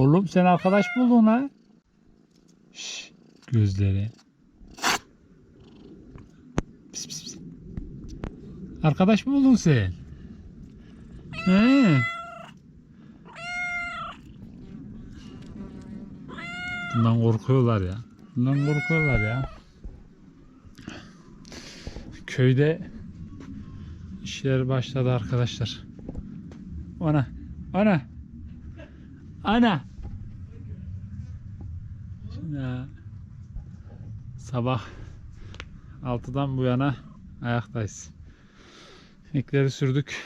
Oğlum sen arkadaş buldun ha. Şş, gözleri. Pis pis pis. Arkadaş mı buldun sen? He. Bundan korkuyorlar ya. Bundan korkuyorlar ya. Köyde işler başladı arkadaşlar. Ana. Ana. Ana. Şimdi ha, sabah 6'dan bu yana ayaktayız. İlkleri sürdük.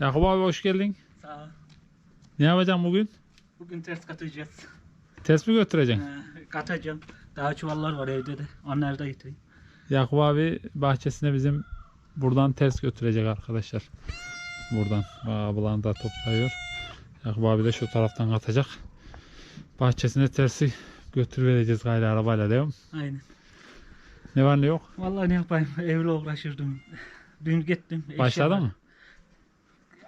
Yakup abi hoş geldin. Sağ ol. Ne yapacaksın bugün? Bugün ters katacağız. Ters mi götüreceksin? Ee, katacağım. Daha çuvallar var evde de. Onları da getireyim. Yakup abi bahçesine bizim buradan ters götürecek arkadaşlar. Buradan. Ablan da topluyor. Yakup abi de şu taraftan atacak. Bahçesine tersi götür vereceğiz gayrı arabayla değil mi? Aynen. Ne var ne yok? Vallahi ne yapayım evle uğraşırdım. Dün gittim. eşya Başladı var. mı?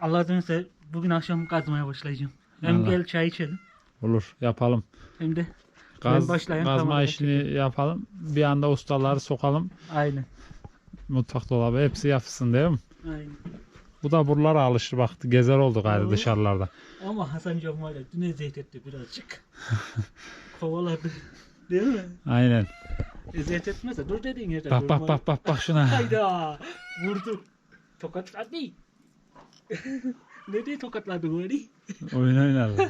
Allah dönse bugün akşam kazmaya başlayacağım. Hem Allah. gel çay içelim Olur yapalım. hem de Gaz, başlayayım, gazma tamam, işini yapalım. Bir anda ustaları sokalım. aynen. Mutfak dolabı hepsi yapsın değil mi? Aynen. Bu da buralara alışır baktı. Gezer oldu gayrı dışarılarda. Ama Hasan ya dün eziyet etti birazcık. Kovaladı. Değil mi? Aynen. Eziyet etmezse dur dediğin yerde Bak bak bak bak bak şuna. Hayda. Vurdu. Tokatladı. ne diye tokatladı bu hani? Oyun oynarlar.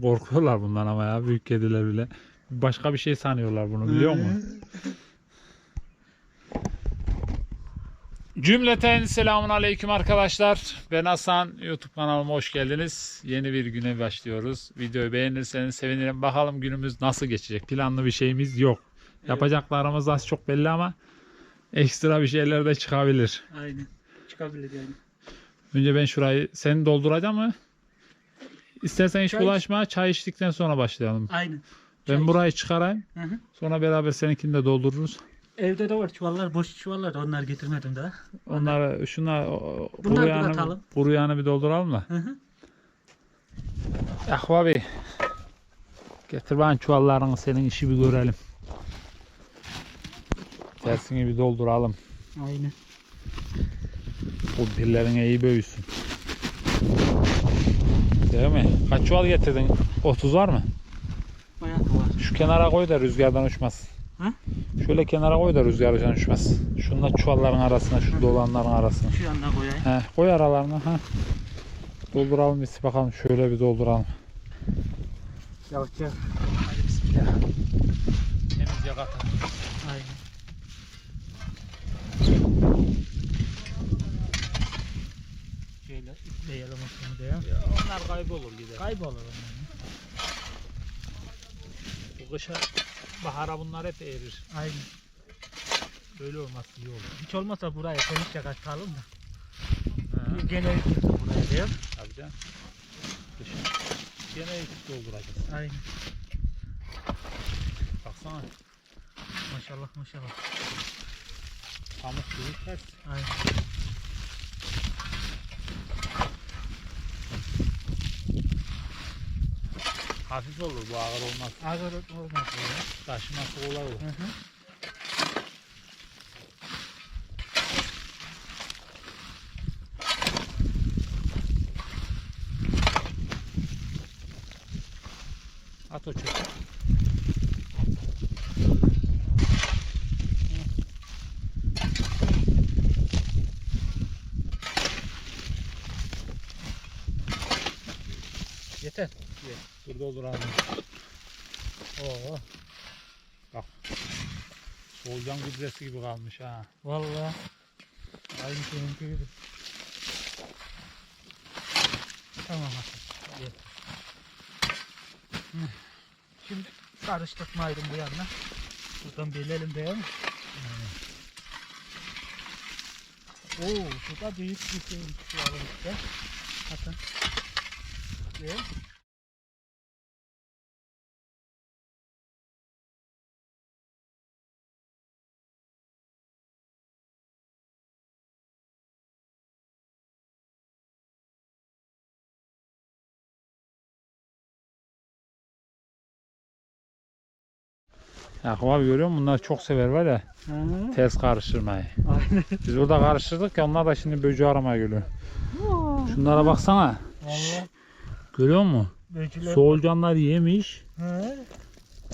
Korkuyorlar bundan ama ya büyük kediler bile. Başka bir şey sanıyorlar bunu biliyor musun? Cümleten selamun aleyküm arkadaşlar. Ben Hasan. YouTube kanalıma hoş geldiniz. Yeni bir güne başlıyoruz. Videoyu beğenirseniz sevinirim. Bakalım günümüz nasıl geçecek. Planlı bir şeyimiz yok. Yapacaklarımız az çok belli ama ekstra bir şeyler de çıkabilir. Aynen. Çıkabilir yani. Önce ben şurayı sen dolduracağım mı? İstersen hiç Çay- bulaşma. Çay içtikten sonra başlayalım. Aynen. Ben Çay- burayı çıkarayım. Hı hı. Sonra beraber seninkini de doldururuz. Evde de var çuvallar, boş çuvallar da onlar getirmedim daha. Onları şuna o- Bunları kuru bir dolduralım da. Hı hı. Yakup abi. Getir bana çuvallarını senin işi bir görelim. Tersini bir dolduralım. Aynen. Bu dillerin iyi büyüsün. Değil mi? Kaç çuval getirdin? 30 var mı? Bayağı var. Şu kenara koy da rüzgardan uçmaz. Ha? Şöyle kenara koy da rüzgardan uçmaz. Şunla çuvalların arasına, şu dolanların arasına. Şu yanına koyayım. He, koy aralarına. Ha. Dolduralım biz bakalım. Şöyle bir dolduralım. Yavaşça. Hadi bismillah. Temizce katalım. Aynen. Şöyle ipleyelim aslında ya. Ya onlar kaybolur gider. Kaybolur onlar. Bu kışa bahara bunlar hep erir. Aynen. Böyle olmaz iyi olur. Hiç olmazsa buraya temizce katalım da. Ha. Gene yıkılsın buraya değil mi? Tabii canım. Kışın gene ekip dolduracağız. Aynen. Baksana. Maşallah maşallah. Pamuk gibi ters. Aynen. Hafif olur bu ağır olmaz. Ağır olmaz. Taşıması kolay olur. Hı hı. At o çöpü. Yeter. Dur dolduralım. Oo. Bak. Solucan gübresi gibi kalmış ha. Vallahi. Aynı seninki gibi. Tamam Hasan. Yeter. Şimdi karıştırmaydım bu yanına. Buradan bölelim değil mi? Oo, şu da büyük bir şey şu alanımızda. Hasan. Değil Yakup abi görüyor musun? Bunlar çok sever var ya Ha, ters karıştırmayı. Aynen. Biz burada karıştırdık ya onlar da şimdi böceği aramaya geliyor. Şunlara baksana. Vallahi Görüyor musun? böcekler. Soğulcanlar yemiş. Ha,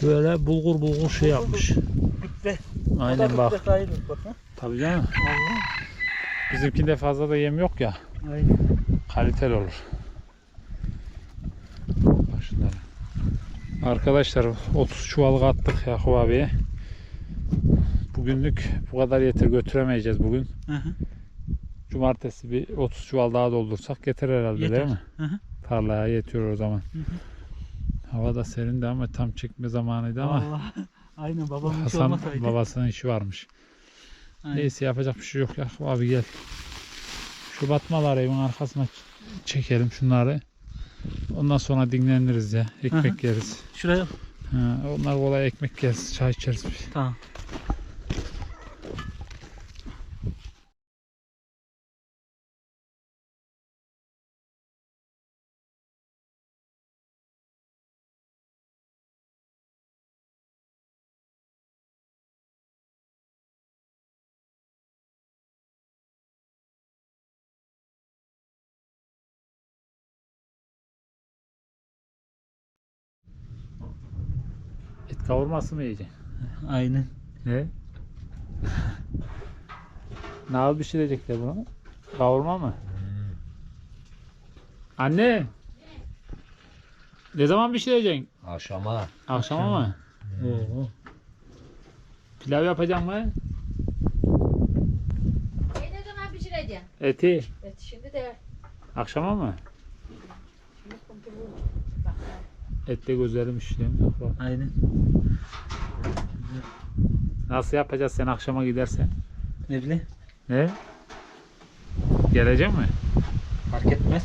Böyle bulgur bulgur şey yapmış. Gübre. Aynen bak. Tabii canım. Bizimkinde fazla da yem yok ya. Aynen. Kaliteli olur. Bak şunlara. Arkadaşlar 30 çuval kattık Yakup abiye. Bugünlük bu kadar yeter götüremeyeceğiz bugün. Hı hı. Cumartesi bir 30 çuval daha doldursak yeter herhalde Yeter. değil mi? Hı hı. Tarlaya yetiyor o zaman. hı. Hava da serindi ama tam çekme zamanıydı ama Vallahi. Aynen babamın Hasan olmasaydı. babasının işi varmış. Aynen. Neyse yapacak bir şey yok ya. Abi gel. Şu batmaları evin arkasına çekelim şunları. Ondan sonra dinleniriz ya. Ekmek Hı yeriz. Şuraya. Ha, onlar kolay ekmek yeriz. Çay içeriz. Tamam. Kavurması mı yiyeceksin? Aynen. Ne? ne abi bir şey diyecekler buna? Kavurma mı? Anne! Ne zaman bir şey diyeceksin? Aşama. Akşama mı? Oo. Pilav yapacak mı? E ne zaman pişireceksin? Eti. Evet, şimdi de Akşama mı? şimdi kumpuru. Bak, Et de güzelmiş değil mi? Bak. Aynen. Nasıl yapacağız sen akşama gidersen? Ne bileyim. Ne? Gelecek mi? Fark etmez.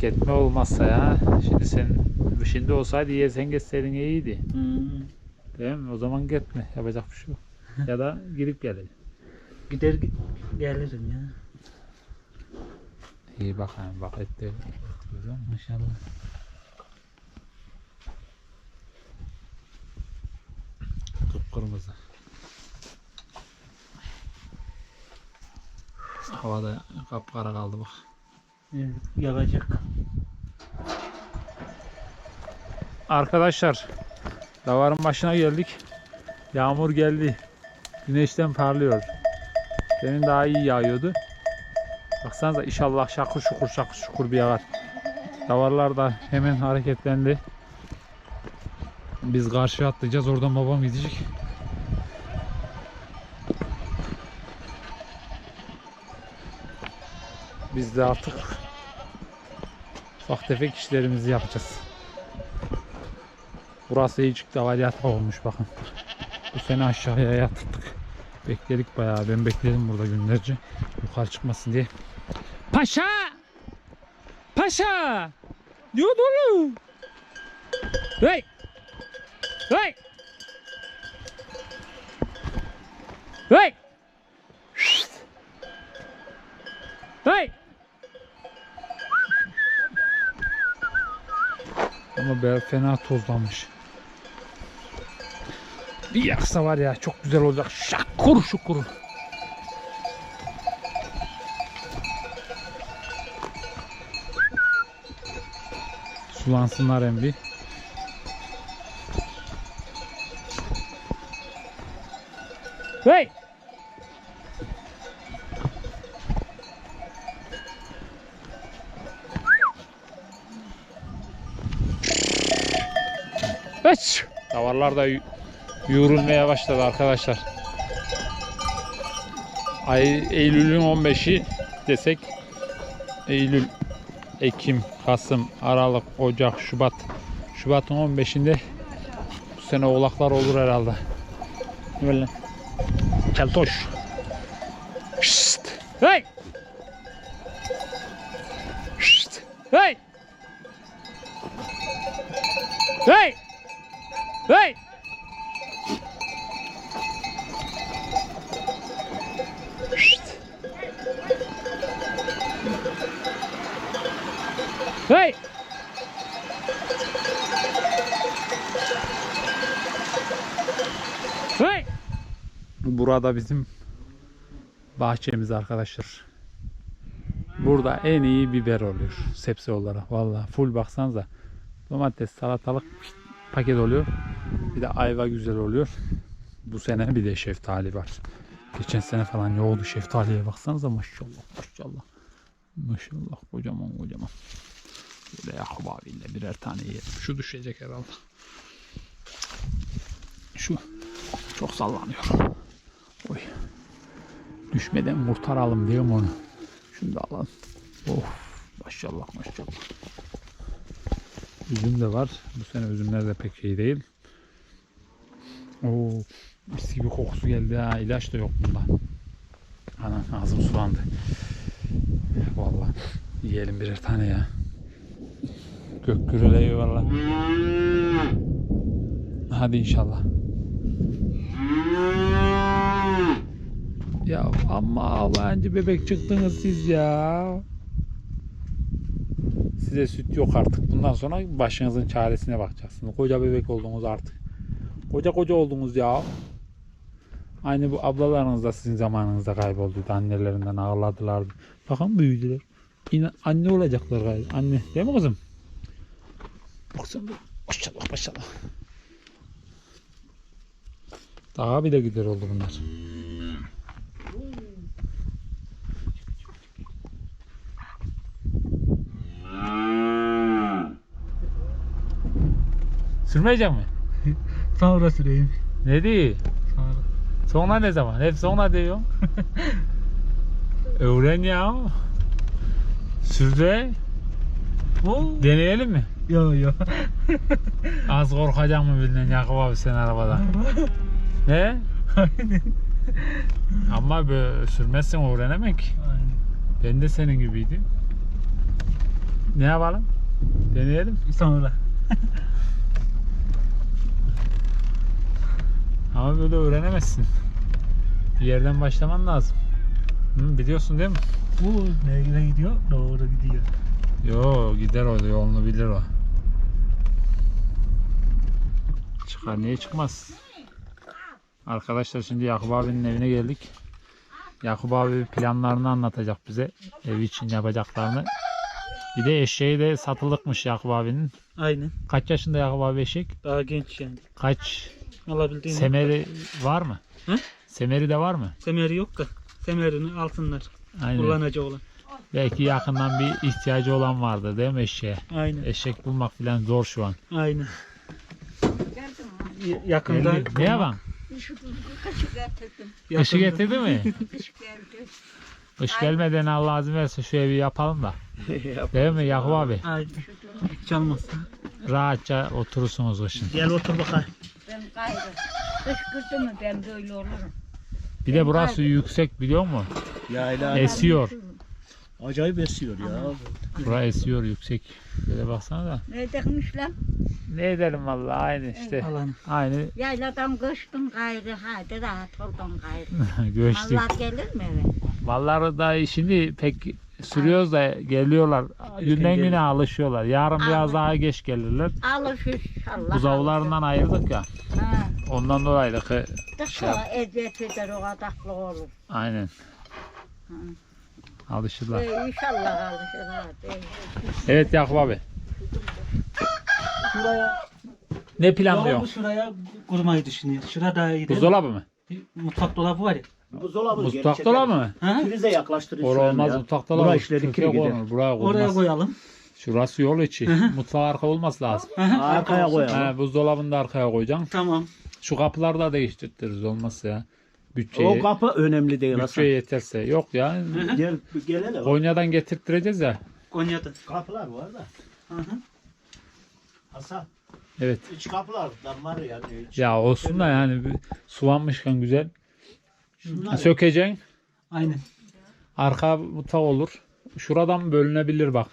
Ketme olmazsa ya. Şimdi sen şimdi olsaydı yesen geçseydin iyiydi. Hmm. Değil mi? O zaman gitme. Yapacak bir şey yok. ya da gidip gelelim. Gider gi- gelirim ya. İyi bakayım bak et de. Güzel mi? Maşallah. Kıpkırmızı. Havada kapkara kaldı bak. Evet, yağacak. Arkadaşlar davarın başına geldik. Yağmur geldi. Güneşten parlıyor. Demin daha iyi yağıyordu. Baksanıza inşallah şakur şukur şakur şukur bir yağar. Davarlar da hemen hareketlendi. Biz karşıya atlayacağız. Oradan babam gidecek. Biz de artık ufak tefek işlerimizi yapacağız. Burası iyice davaliyat olmuş bakın. Bu sene aşağıya yatırdık. Bekledik bayağı. Ben bekledim burada günlerce. Yukarı çıkmasın diye. Paşa! Paşa! Diyor dolu. Hey! Hey! Hey! Şşt! Hey! Ama be fena tozlanmış. Bir yaksa var ya çok güzel olacak. Şakur şukur. Sulansınlar hem bir. Hey! Aç! Davarlar da yoğrulmaya başladı arkadaşlar. Ay Eylül'ün 15'i desek Eylül, Ekim, Kasım, Aralık, Ocak, Şubat. Şubat'ın 15'inde bu sene oğlaklar olur herhalde. Böyle. Keltoş. Şşt. Hey! Şşt. Hey! Hey! Hey! Şşt. Hey! Burada bizim bahçemiz arkadaşlar. Burada en iyi biber oluyor sebze olarak. Valla full baksanıza. Domates, salatalık paket oluyor. Bir de ayva güzel oluyor. Bu sene bir de şeftali var. Geçen sene falan yoğdu şeftaliye baksanıza maşallah maşallah. Maşallah kocaman kocaman. Böyle Yakup birer tane yiyelim. Şu düşecek herhalde. Şu çok sallanıyor. Oy. Düşmeden kurtaralım diyorum onu. Şunu da alalım. Of maşallah maşallah. Üzüm de var. Bu sene üzümler de pek iyi değil. Oo, mis gibi kokusu geldi ha. İlaç da yok bunda. Ana ağzım sulandı. Vallahi yiyelim birer tane ya. Gök gürüleyi valla. Hadi inşallah. Ya ama Allah'ıncı bebek çıktınız siz ya. Size süt yok artık. Bundan sonra başınızın çaresine bakacaksınız. Koca bebek oldunuz artık. Koca koca oldunuz ya. Aynı bu ablalarınız da sizin zamanınızda kayboldu. Annelerinden ağladılar. Bakın büyüdüler. Yine anne olacaklar galiba. Anne değil mi kızım? Baksana. Maşallah maşallah. Daha bir de gider oldu bunlar. Sürmeyecek mi? Sonra süreyim. Ne değil? Sonra. Sonra ne zaman? Hep sonra diyor. Öğren ya. Sür de. Oo. Deneyelim mi? Yo yo. Az korkacak mı bildin Yakup abi sen arabada? Ne? Aynen. Ama böyle sürmezsen öğrenemek. Aynen. Ben de senin gibiydim. Ne yapalım? Deneyelim. Sonra. Ama böyle öğrenemezsin. Bir yerden başlaman lazım. Hı, biliyorsun değil mi? Bu nereye gidiyor? Doğru gidiyor. Yo gider o yolunu bilir o. Çıkar niye çıkmaz? Arkadaşlar şimdi Yakup abinin evine geldik. Yakup abi planlarını anlatacak bize. Ev için yapacaklarını. Bir de eşeği de satılıkmış Yakup abinin. Aynen. Kaç yaşında Yakup abi eşek? Daha genç yani. Kaç Alabildiğini. semeri var mı? Hı? Semeri de var mı? Semeri yok da. Semerini alsınlar. Aynen. Kullanıcı olan. Belki yakından bir ihtiyacı olan vardır değil mi eşeğe? Aynen. Eşek bulmak falan zor şu an. Aynen. Y- Yakında. Geldi. Ne yapan? Şu kaşı getirdim. Işık getirdi mi? Kış gelmeden Allah izin verirse şu evi yapalım da. Değil mi Yakup abi? Aynen. Çalmazsa. Rahatça oturursunuz kışın. Gel otur bakayım. Ben gayrı. Mı ben böyle olurum. Bir de burası yüksek biliyor musun? Yayla Esiyor. acayip esiyor ya. Burası esiyor yüksek. Böyle baksana da. Ne demiş lan? Ne edelim vallahi aynı işte. Alan. Aynı. Yayladan kıştın gayrı. Hadi rahat oldun gayrı. göçtük. Allah gelir mi eve? Vallahi da şimdi pek sürüyoruz da geliyorlar. Günden güne alışıyorlar. Yarın biraz daha geç gelirler. Alış inşallah. Buzavlarından ayırdık ya. Ha. Ondan dolayı da ki- Dışı eziyet eder o kadaklı olur. aynen. Hı. Alışırlar. Ee, inşallah alışır. Evet Yakup abi. Şuraya. Ne planlıyor? Dolabı şuraya kurmayı düşünüyor. Şurada iyi değil mi? Buzdolabı mı? Bir Mutfak dolabı var ya. Buzdolabı Mutfak dolabı mı? Ha? Prize yaklaştırıyorsun. Orada olmaz mutfak dolabı. Buraya işleri Köşeye kiri gider. Buraya Oraya konmaz. koyalım. Şurası yol içi. Mutfak arka olması lazım. Arkaya koyalım. He, buzdolabını da arkaya koyacaksın. Tamam. Şu kapıları da değiştiririz olmazsa ya. Bütçeyi, O kapı önemli değil bütçe Hasan. yeterse. Yok ya. Gel, gel hele. Konya'dan getirttireceğiz ya. Konya'da. Kapılar var da. Hı hı. Hasan. Evet. İç kapılardan var yani. Ya olsun da yani bir suvanmışken güzel. Şunlar Sökeceksin. Aynen. Arka mutfak olur. Şuradan bölünebilir bak.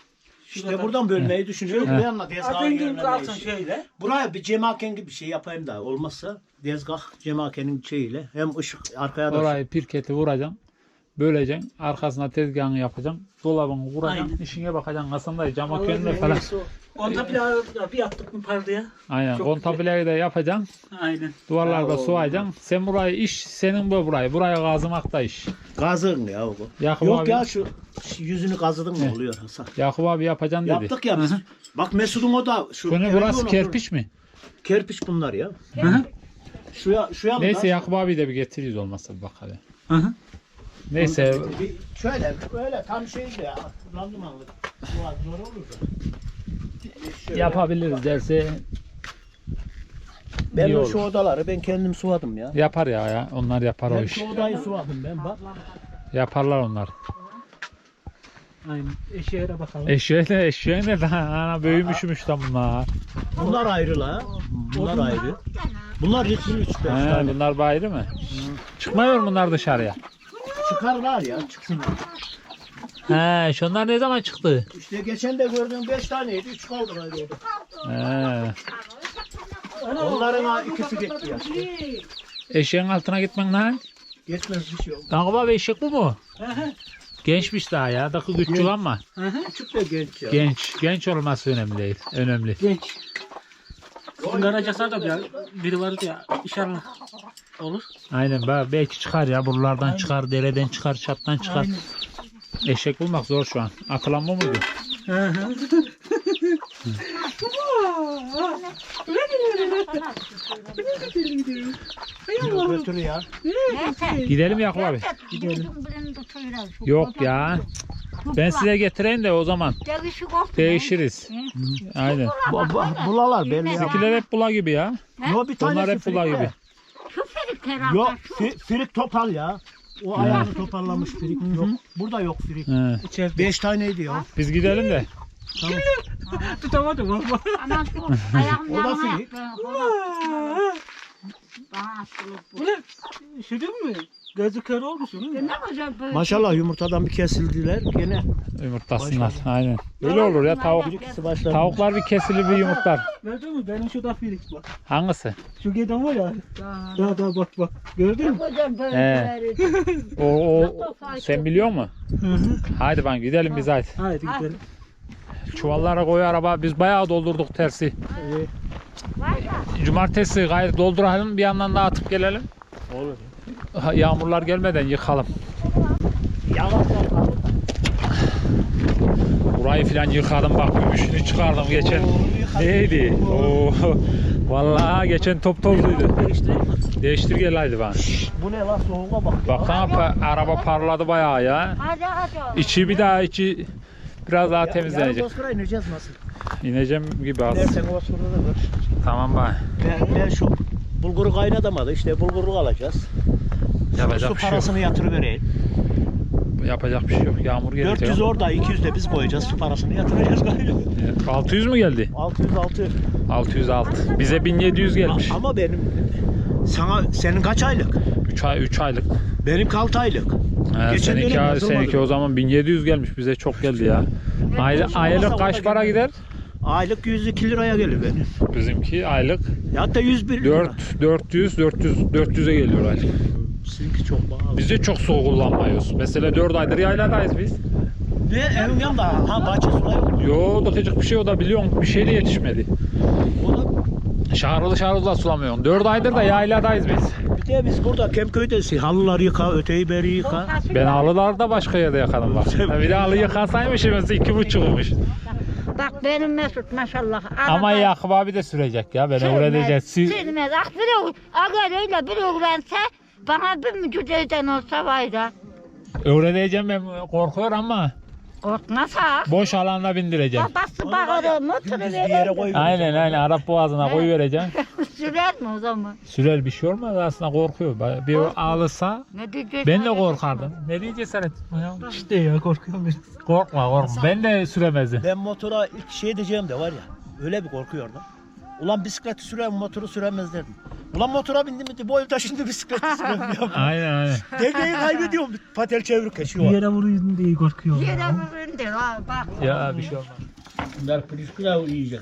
işte buradan bölmeyi düşünüyorum. Tezgahın Atın yerine kalsın şöyle. Buraya bir cemaken gibi bir şey yapayım da olmazsa tezgah cemakenin şeyiyle hem ışık arkaya da Orayı pirketi vuracaksın. Böleceksin. Arkasına tezgahını yapacaksın. Dolabını kuracaksın. Aynen. işine bakacaksın. Hasan dayı cam Vallahi önüne en falan. Bir, bir yaptık mı pardıya? Aynen. Çok Kontabileyi de yapacaksın. Aynen. Duvarlarda Ha, suvayacaksın. Sen burayı iş, senin bu burayı. Burayı kazımak da iş. Kazığın ya o. Yakup Yok abi, ya şu, yüzünü kazıdın mı oluyor Hasan? Yakup abi yapacaksın dedi. Yaptık ya biz. Bak Mesut'un o da şu. Eve burası kerpiç mi? Kerpiç bunlar ya. Hı hı. Şuya, şuya mı Neyse lan? Yakup abi de bir getiririz olmazsa bir bak hadi. Hı hı. Neyse Bir şöyle böyle tam şeydi ya. Randımanlık. Zor olur da. Yapabiliriz derse Ben iyi o olur. şu odaları ben kendim suladım ya. yapar ya ya. Onlar yapar o Ben iş. şu odayı suladım ben bak. Yaparlar onlar. Aynen. Eşeğe bakalım. Eşeğe ne eşeğe ne daha ana büyümüşmüş da bunlar. Bunlar ayrı la. Bunlar ayrı. Bunlar hiç üç beş He, tane. bunlar bayırı mı? Çıkmıyor bunlar dışarıya. Çıkarlar ya çıksınlar. He, şunlar ne zaman çıktı? İşte geçen de gördüğüm beş taneydi. Üç kaldı ayrı orada. He. Onların ha ikisi gitti ya. Eşeğin altına gitmen lan. Geçmez bir şey yok. Yakup abi eşek bu mu? Gençmiş daha ya. Dakika küçük ama. Hı hı. Küçük de genç ya. Genç. Genç olması önemli değil. Önemli. Genç. Garajasa da ya, biri vardı ya inşallah olur. Aynen be- belki çıkar ya buralardan çıkar, dereden çıkar, çattan çıkar. Aynen. Eşek bulmak zor şu an. Akılan bu muydu? Hı hı. Yok, Götür ya. Gidelim Yakup abi. Gidelim. Yok ya. Ben size getireyim de o zaman değişiriz. Aynen. Bu, bu, bulalar belli ya. Bizimkiler hep bula gibi ya. Yo bir tanesi Onlar hep bula Firik de. gibi. Şu ferik herhalde. Yok Şu fi, Firik topal ya. O ayağını toparlamış Firik yok. Burada yok Firik. He. İçeride. Beş taneydi ya. Biz gidelim de. Tutamadım ama. Ama şu ayağım O da yanına yaptı. Bana asılıp bu. Bu ne? Şey değil mi? Gözü kör olmuşsun değil mi? Ne böyle. Maşallah yumurtadan bir kesildiler. Gene Yumurtlasınlar. Aynen. Öyle olur ya tavuk. ikisi başladı. Tavuklar bir kesilir bir yumurtlar. Gördün mü? Benim şurada filik bak. Hangisi? Şu geden var ya. Ya, Daha daha bak bak. Gördün mü? Güzel böyle. He. böyle. O, o sen biliyor musun? Hı hı. Haydi ben gidelim biz haydi. Haydi gidelim. Çuvallara koy araba. Biz bayağı doldurduk tersi. Cumartesi gayrı dolduralım bir yandan da atıp gelelim. Olur. Yağmurlar gelmeden yıkalım. Burayı filan yıkadım bak gümüşünü çıkardım geçen. Neydi? Oo. Vallahi geçen top tozluydu. Değiştir gel haydi bana. Bu ne lan soğuğa bak. Baksana pa- araba parladı bayağı ya. Hadi hadi. İçi bir daha içi biraz daha Yarın temizlenecek. Bozkır'a ineceğiz nasıl? İneceğim gibi az. Dersen o sırada da gör. Tamam bak. Ben, ben şu bulguru kaynatamadı. İşte bulguru alacağız. Yapacak Su bir şey yok. parasını yatırıvereyim. Yapacak bir şey yok. Yağmur gelecek. 400 orada 200 de biz koyacağız. Su parasını yatıracağız galiba. 600 mü geldi? 600 600. 606. Bize 1700 gelmiş. Ama benim sana senin kaç aylık? 3 ay 3 aylık. Benimki 6 aylık. He, Geçen seninki, dönem yazılmadı. seninki o zaman 1700 gelmiş bize çok geldi ya. Ay, aylık kaç para gider? Aylık 102 liraya gelir benim. Bizimki aylık Ya Hatta 101 lira. 4 400 400 400'e geliyor aylık. Sizinki çok pahalı. Biz de çok su kullanmıyoruz. Mesela 4 aydır yayladayız biz. Ne evin yanında ha bahçe sulayı oldu. Yo dakicik bir şey o da biliyorsun bir şey de yetişmedi. O da Şarılı şarılı sulamıyorsun. 4 aydır da yayladayız biz. De biz burada Kemköy'de halıları yıka, öteyi beri yıka. Ben halılarda başka yerde yakadım bak. Bir de halı yıkasaymışım iki buçukmuş. Bak benim Mesut maşallah. Ama arada- Yakup abi de sürecek ya ben öğreneceğim. Siz, Silmez. Ah bir eğer öyle bir öğrense bana bir mücadelen olsa var da. öğreneceğim ben korkuyor ama Korkmasa. boş alanda bindireceğim. Babası bağırır motoru Dümdüz bir yere verir. koy. Aynen aynen Arap boğazına koy vereceğim. Sürer mi o zaman? Sürer bir şey olmaz aslında korkuyor. Bir alırsa Ne ben de korkardım. Ne diye cesaret ya? İşte ya korkuyorum biraz. Korkma korkma. Ben de süremezdim. Ben motora ilk şey diyeceğim de var ya. Öyle bir korkuyordum. Ulan bisikleti süren motoru süremez derdim. Ulan motora bindim mi boyum şimdi bisikleti süremiyorum. Aynen aynen. Dengeyi kaybediyorum. Patel çevir Bir kaşıyor. yere vuruyordun diye korkuyorum. Yere ya. vurun der ha bak. Ya bir şey olmaz. Bunlar pirinç pilav yiyecek.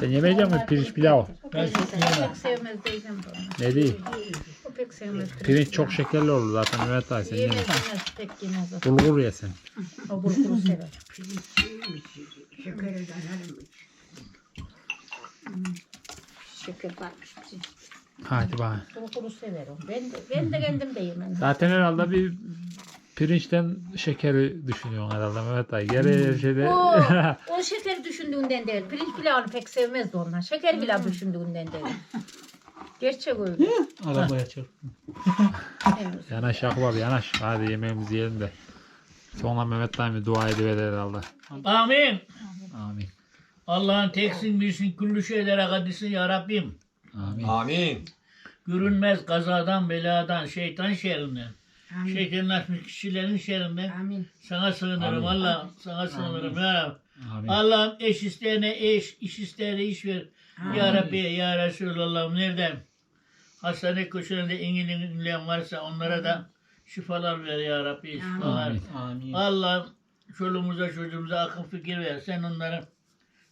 Sen yemeyecek misin pirinç pilav? Pek sevmez değilim bunu. Ne değil? O pek sevmez. Pirinç çok şekerli olur zaten Mehmet abi sen Yemez yeme. yemez pek yemez o. Bulgur yesen. O bulguru sever. Şeker varmış bizim. Hadi bakalım. Kuru kuru severim. Ben de, ben de kendim de yemem. Zaten herhalde bir pirinçten şekeri düşünüyorsun herhalde Mehmet dayı. Geri her şeyde O, o şeker düşündüğünden değil. Pirinç pilavını pek sevmezdi onlar. Şeker pilav düşündüğünden değil. Gerçek öyle. Arabaya çarp. Evet. yanaş Yakup abi yanaş. Hadi yemeğimizi yiyelim de. Sonra Mehmet dayı bir dua ediverir herhalde. Amin. Amin. Allah'ın teksin bilsin küllü şeylere kadisin ya Rabbim. Amin. Amin. Görünmez kazadan, beladan, şeytan şerrinden. Amin. Şeytanlaşmış kişilerin şerrinden. Amin. Sana sığınırım Allah. Sana sığınırım ya Rabbi. Amin. Allah'ım eş isteyene eş, iş isteyene iş ver. Ya Rabbi, ya Resulallah'ım nereden? Hastane köşelerinde ingin inleyen varsa onlara da şifalar ver ya Rabbi. Şifalar. Amin. Amin. Allah'ım çoluğumuza çocuğumuza akıl fikir ver. Sen onları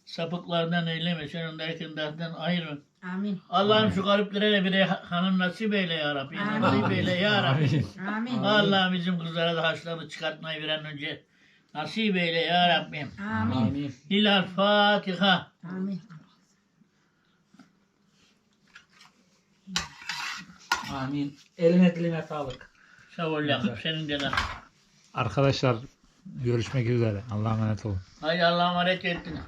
sapıklardan eyleme. Sen onları kendinden ayırma. Amin. Allah'ım şu gariplere de bir hanım nasip eyle ya Rabbi. Nasip eyle ya Rabbi. Amin. Amin. Allah'ım bizim kızlara da haçlarını çıkartmayı bir an önce nasip eyle ya Rabbim. Amin. Amin. İlal Fatiha. Amin. Amin. Eline diline sağlık. Sağ ol Yakup senin de lan. Arkadaşlar görüşmek üzere. Allah'a emanet olun. Haydi Allah'a emanet ettin.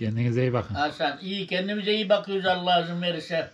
Kendinize iyi bakın. Hasan iyi kendimize iyi bakıyoruz Allah izin verirse.